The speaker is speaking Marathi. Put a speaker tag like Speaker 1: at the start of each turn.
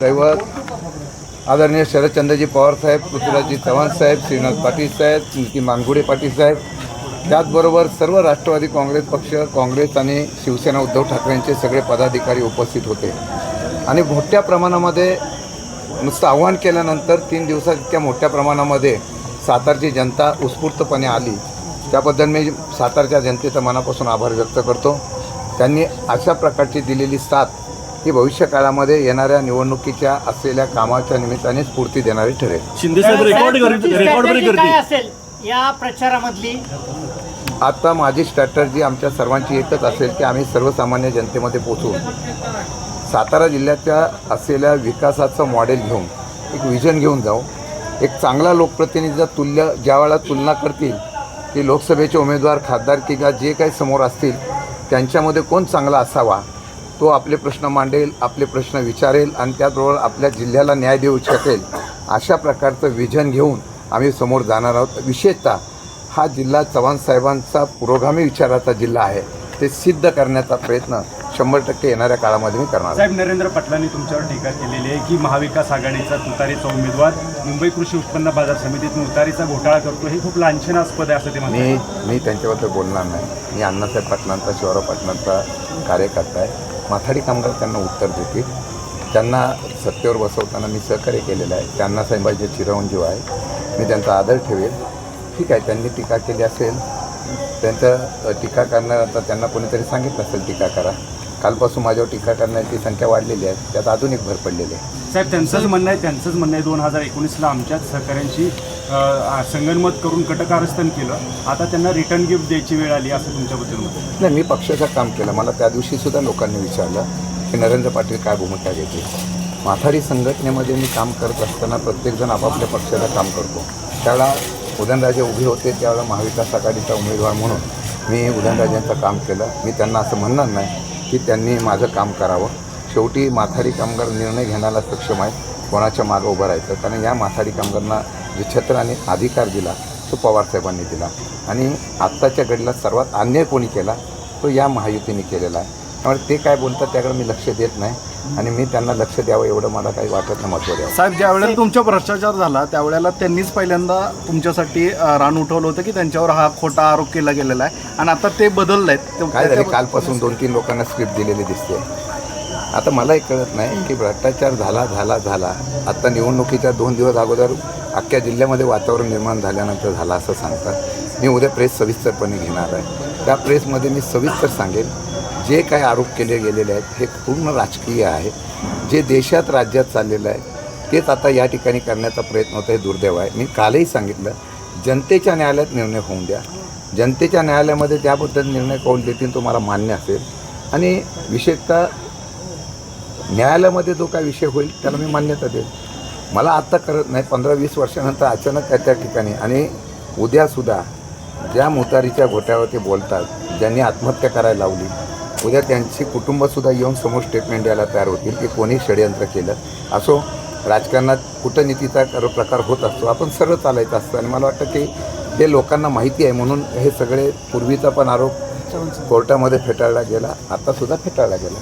Speaker 1: दैवत आदरणीय शरदचंद्रजी पवार साहेब पृथ्वीराजजी चव्हाण साहेब श्रीनाथ पाटील साहेब नितीन मानगुडे पाटील साहेब त्याचबरोबर सर्व राष्ट्रवादी काँग्रेस पक्ष काँग्रेस आणि शिवसेना उद्धव ठाकरेंचे सगळे पदाधिकारी उपस्थित होते. आणि मोठ्या प्रमाणामध्ये नुसतं आव्हान केल्यानंतर तीन दिवसात इतक्या मोठ्या प्रमाणामध्ये सातारची जनता उत्स्फूर्तपणे आली. त्याबद्दल मी सातारच्या जनतेचा मनापासून आभार व्यक्त करतो. त्यांनी अशा प्रकारची दिलेली साथ ही भविष्य काळामध्ये येणाऱ्या निवडणुकीच्या असलेल्या कामाच्या निमित्ताने स्फूर्ती देणारी ठरेल.
Speaker 2: शिंदे साहेब रेकॉर्ड
Speaker 3: तुमची
Speaker 2: रेकॉर्ड ब्रेक
Speaker 3: strategy काय
Speaker 2: करतील.
Speaker 3: असेल या प्रचारामधली?
Speaker 1: आता माझी स्ट्रॅटर्जी आमच्या सर्वांची एकच असेल की आम्ही सर्वसामान्य जनतेमध्ये पोचू सातारा जिल्ह्याच्या असलेल्या विकासाचं मॉडेल घेऊन एक विजन घेऊन जाऊ. एक चांगला लोकप्रतिनिधीचा तुल्य ज्यावेळेला तुलना करतील की लोकसभेचे उमेदवार खासदार किंवा जे काही समोर असतील त्यांच्यामध्ये कोण चांगला असावा? तो आपले प्रश्न मांडेल आपले प्रश्न विचारेल आणि त्याचबरोबर आपल्या जिल्ह्याला न्याय देऊ शकेल अशा प्रकारचं विजन घेऊन आम्ही समोर जाणार आहोत. विशेषतः हा जिल्हा चव्हाण साहेबांचा पुरोगामी विचाराचा जिल्हा आहे. ते सिद्ध करण्याचा प्रयत्न शंभर टक्के येणाऱ्या काळामध्ये मी करणार.
Speaker 4: साहेब नरेंद्र पाटलांनी तुमच्यावर टीका केलेली आहे की महाविकास आघाडीचा तुतारीचा उमेदवार मुंबई कृषी उत्पन्न बाजार समितीत तुतारीचा घोटाळा करतो हे खूप लांछनास्पद आहे असं ते
Speaker 1: मी मी त्यांच्याबद्दल बोलणार नाही. मी अण्णासाहेब पाटलांचा शिवराव पाटलांचा कार्यकर्ता आहे. माथाडी कामगार त्यांना उत्तर देतील. त्यांना सत्तेवर बसवताना मी सहकार्य केलेलं आहे. त्यांना साहेबांचे चिरंजीव आहे. मी त्यांचा आदर ठेवेल. ठीक आहे त्यांनी टीका केली असेल. त्यांचं टीका करणाऱ्यांचा त्यांना कोणीतरी सांगितलं असेल टीका करा. कालपासून माझ्यावर टीका करण्याची संख्या वाढलेली आहे. त्यात अजून एक भर पडलेली आहे.
Speaker 4: साहेब त्यांचंच म्हणणं आहे त्यांचंच म्हणणं आहे. दोन हजार एकोणीसला आमच्याच सहकाऱ्यांशी संगनमत करून कटकारस्थान केलं. आता त्यांना रिटर्न गिफ्ट द्यायची वेळ आली असं तुमच्याबद्दल
Speaker 1: नाही मी पक्षाचं काम केलं. मला त्या दिवशी सुद्धा लोकांनी विचारलं की नरेंद्र पाटील काय भूमिका घेते माथाडी संघटनेमध्ये मी काम करत असताना प्रत्येकजण आपापल्या पक्षाचं काम करतो. त्यावेळा उदयनराजे उभे होते त्यावेळेला महाविकास आघाडीचा उमेदवार म्हणून मी उदयनराजेंचं काम केलं. मी त्यांना असं म्हणणार नाही की त्यांनी माझं काम करावं. शेवटी माथाडी कामगार निर्णय घेण्याला सक्षम आहे. कोणाच्या मागं उभं राहायचं? कारण या माथाडी कामगारांना जे छत्र आणि अधिकार दिला तो पवारसाहेबांनी दिला. आणि आत्ताच्या घडीला सर्वात अन्याय कोणी केला तो या महायुतीने केलेला आहे. त्यामुळे ते काय बोलतात त्याकडे मी लक्ष देत नाही. आणि मी त्यांना लक्ष द्यावं एवढं मला काही वाटत नाही महत्त्व द्यावं.
Speaker 5: साहेब ज्या वेळेला तुमचा भ्रष्टाचार झाला त्यावेळेला त्यांनीच पहिल्यांदा तुमच्यासाठी अ, रान उठवलं होतं की त्यांच्यावर हा खोटा आरोप केला गेलेला आहे. आणि आता ते बदललेत. ते-
Speaker 1: काय झाले कालपासून दोन तीन लोकांना स्क्रिप्ट दिलेली दिसते. आता मलाही कळत नाही की भ्रष्टाचार झाला झाला झाला. आत्ता निवडणुकीच्या दोन दिवस अगोदर अख्ख्या जिल्ह्यामध्ये वातावरण निर्माण झाल्यानंतर झाला असं सांगतात. मी उद्या प्रेस सविस्तरपणे घेणार आहे. त्या प्रेसमध्ये मी सविस्तर सांगेन जे काही आरोप केले गेलेले आहेत हे पूर्ण राजकीय आहे. जे देशात राज्यात चाललेलं आहे तेच आता या ठिकाणी करण्याचा प्रयत्न होता हे दुर्दैव आहे. मी कालही सांगितलं जनतेच्या न्यायालयात निर्णय होऊन द्या. जनतेच्या न्यायालयामध्ये त्याबद्दल निर्णय कौल देतील तो मला मान्य असेल. आणि विशेषतः न्यायालयामध्ये जो काय विषय होईल त्याला मी मान्यता देईल मला आत्ता करत नाही पंधरा वीस वर्षानंतर अचानक काय त्या ठिकाणी आणि उद्यासुद्धा ज्या मुतारीच्या घोट्यावर ते बोलतात ज्यांनी आत्महत्या करायला लावली उद्या त्यांची कुटुंबसुद्धा येऊन समोर स्टेटमेंट द्यायला तयार होतील की कोणी षडयंत्र केलं. असो राजकारणात कूटनीतीचा कर- प्रकार होत असतो आपण सरळ चालायचं असतं आणि मला वाटतं की हे लोकांना माहिती आहे म्हणून हे सगळे पूर्वीचा पण आरोप कोर्टामध्ये फेटाळला गेला आतासुद्धा फेटाळला गेला.